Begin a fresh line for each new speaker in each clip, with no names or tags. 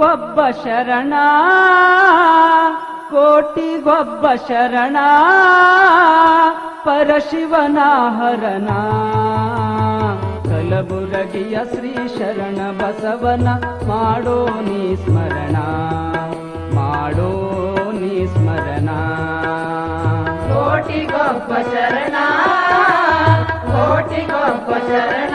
ಕೋಟಿಗೊಬ್ಬ ಶರಣ. ಕೋಟಿಗೊಬ್ಬ ಶರಣ. ಪರಶಿವನ ಹರಣ. ಕಲಬುರಗಿಯ ಶ್ರೀ ಶರಣ ಬಸವನ ಮಾಡೋ ನೀ ಸ್ಮರಣ. ಮಾಡೋ ನೀ ಸ್ಮರಣ.
ಕೋಟಿಗೊಬ್ಬ ಶರಣ. ಕೋಟಿಗೊಬ್ಬ ಶರಣ.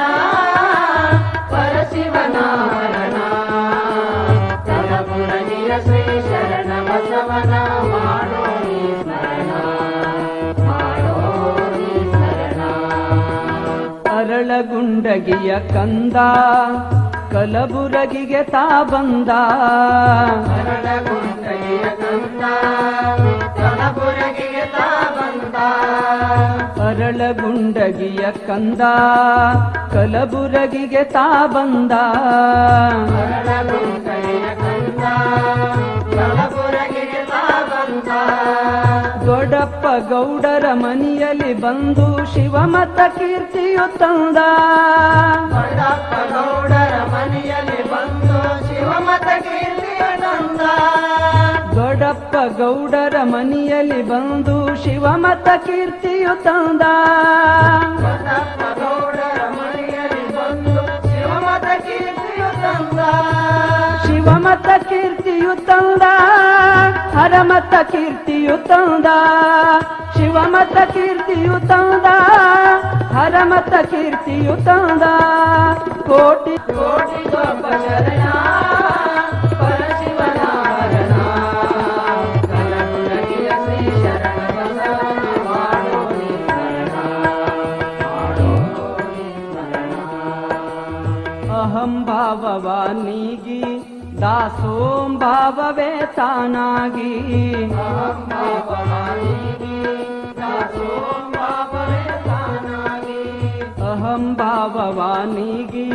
ಕರಡಗುಂಡಗಿಯ ಕಂದ ಕಲಬುರಗಿಗೆ ತಾ ಬಂದ.
ಅರಳಗುಂಡಗಿಯ ಕಂದ ಕಲಬುರಗಿಗೆ ತಾ ಬಂದ. ದೊಡ್ಡಪ್ಪ ಗೌಡರ ಮನೆಯಲ್ಲಿ ಬಂದು ಶಿವಮತ ಕೀರ್ತಿಯು ತಂದ.
ದೊಡ್ಡಪ್ಪ ಗೌಡರ ಮನೆಯಲ್ಲಿ ಬಂದು ಶಿವಮತ ಕೀರ್ತಿಯು ತಂದ.
ಗೌಡರ ಮನೆಯಲ್ಲಿ ಬಂದು ಶಿವಮತ ಕೀರ್ತಿಯು ತಂದ ಹರಮತ ಕೀರ್ತಿಯು ತಂದ ಶಿವಮತ ಕೀರ್ತಿಯು ತಂದ ಹರಮತ ಕೀರ್ತಿಯು ತಂದ ಕೋಟಿ
ಕೋಟಿಗೊಬ್ಬ ಶರಣ ಪರಶಿವನ ಹರಣ ಕಲಬುರಗಿಯ ಶ್ರೀ ಶರಣ ಬಸವನ ಮಾಡೋ ನೀ ಭಾವವೇ ತಾನಾಗಿ. ಅಹಂ ಭಾವವಾನಿಗಿ
ಅಹಂಭಾವವ ನೀಗಿ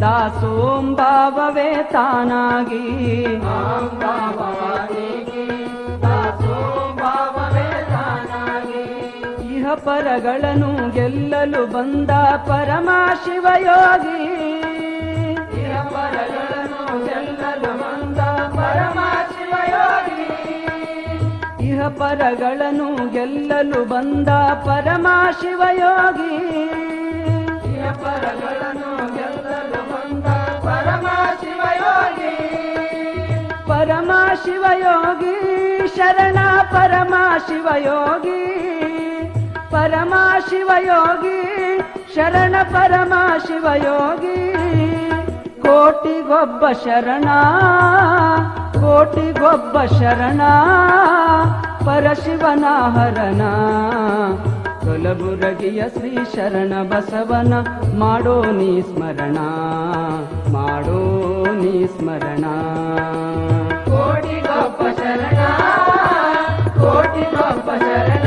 ದಾಸೋಂ ಭಾವವೇ ತಾನಾಗಿ. ಬಂದ ನೀಗಿ ಇಹ ಪರಗಳನ್ನು ಗೆಲ್ಲಲು ಬಂದ ಪರಮಾಶಿವಯೋಗಿ. ಇಹ ಪರಗಳನ್ನು ಗೆಲ್ಲಲು ಬಂದ ಪರಮ ಶಿವಯೋಗಿ ಪರಮ ಶಿವಯೋಗಿ ಶರಣ ಪರಮ ಶಿವಯೋಗಿ ಪರಮ ಶಿವಯೋಗಿ ಶರಣ ಪರಮ ಶಿವಯೋಗಿ ಕೋಟಿಗೊಬ್ಬ ಶರಣ ಕೋಟಿಗೊಬ್ಬ ಶರಣ, ಪರಶಿವನ ಹರಣ. ಕಲಬುರಗಿಯ ಶ್ರೀ ಶರಣ ಬಸವನ, ಮಾಡೋ ನೀ ಸ್ಮರಣ, ಮಾಡೋ ನೀ ಸ್ಮರಣ.
ಕೋಟಿಗೊಬ್ಬ ಶರಣ ಕೋಟಿಗೊಬ್ಬ ಶರಣ.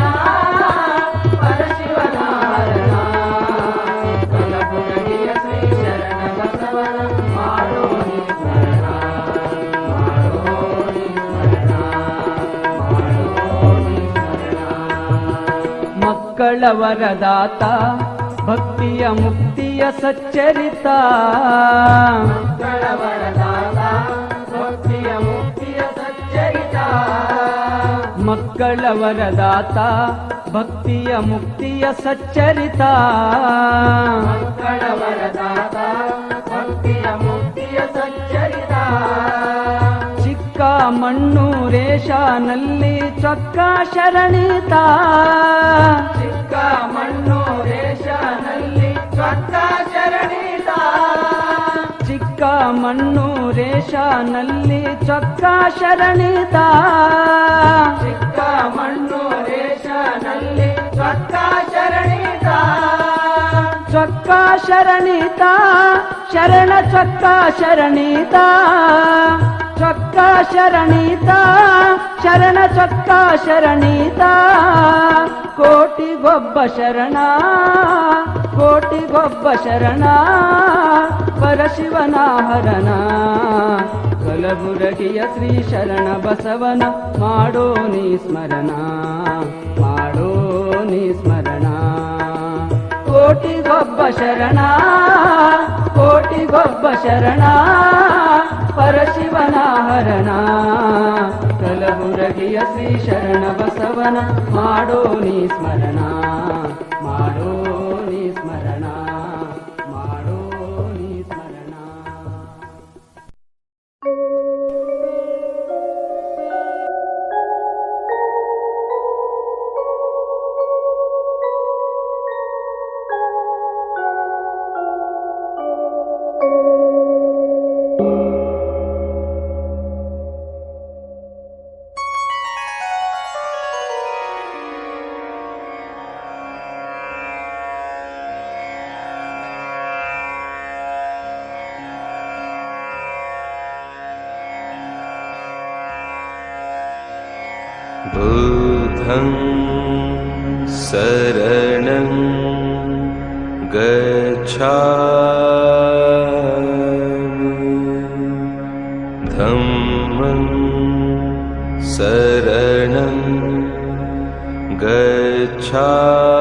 ಮಕ್ಕಳ ವರದಾತ, ಭಕ್ತಿಯ ಮುಕ್ತಿಯ ಸಚ್ಚರಿತ.
ಮಕ್ಕಳ ವರದಾತ, ಭಕ್ತಿಯ ಮುಕ್ತಿಯ ಸಚ್ಚರಿತ.
ಮಕ್ಕಳ ವರದಾತ ಭಕ್ತಿಯ ಮುಕ್ತಿಯ ಸಚ್ಚರಿತ
ಮಕ್ಕಳ ಭಕ್ತಿಯ ಮುಕ್ತಿಯ ಸಚ್ಚರಿತ
ಚಿಕ್ಕ ಮಣ್ಣೂರೇಶನಲ್ಲಿ ಚೊಕ್ಕ ಶರಣಿತ.
ಮಣ್ಣು ರೇಷನಲ್ಲಿ ಚೊಕ್ಕ ಶರಣಿತ
ಚಿಕ್ಕ ಮಣ್ಣೂರೇಶನಲ್ಲಿ ಚೊಕ್ಕ ಶರಣಿತ
ಚಿಕ್ಕ ಮಣ್ಣು ರೇಷನಲ್ಲಿ ಚೊಕ್ಕ ಶರಣಿತ
ಚೊಕ್ಕ ಶರಣಿತ ಶರಣ ಚೊಕ್ಕ ಶರಣಿತ ಚೊಕ್ಕ ಶರಣಿತ ಶರಣ ಚೊಕ್ಕ ಶರಣಿತ ಕೋಟಿಗೊಬ್ಬ ಶರಣ ಕೋಟಿಗೊಬ್ಬ ಶರಣ ಪರಶಿವನ ಹರಣ ಕಲಬುರಗಿಯ ಶ್ರೀ ಶರಣ ಬಸವನ ಮಾಡೋ ನೀ ಸ್ಮರಣ ಮಾಡೋ ನೀ ಸ್ಮರಣ ಕೋಟಿಗೊಬ್ಬ ಶರಣ ಕೋಟಿಗೊಬ್ಬ ಶರಣ ಶ್ರೀ ಶರಣ ಬಸವನ ಮಾಡೋ ನೀ ಸ್ಮರಣ
बुधं शरणं गच्छा धम्मं शरणं गच्छा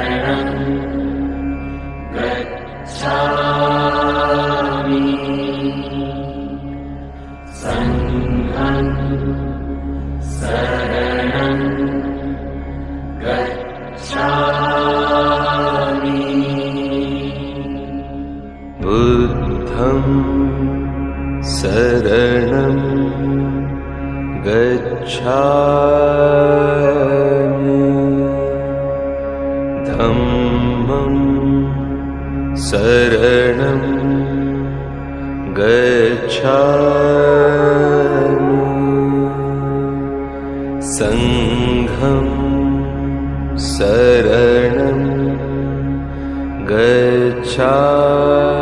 धम्मं शरणं गच्छामि। सङ्घं शरणं गच्छामि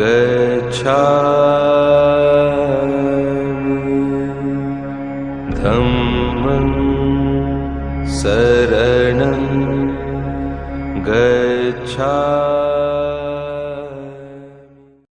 गच्छामि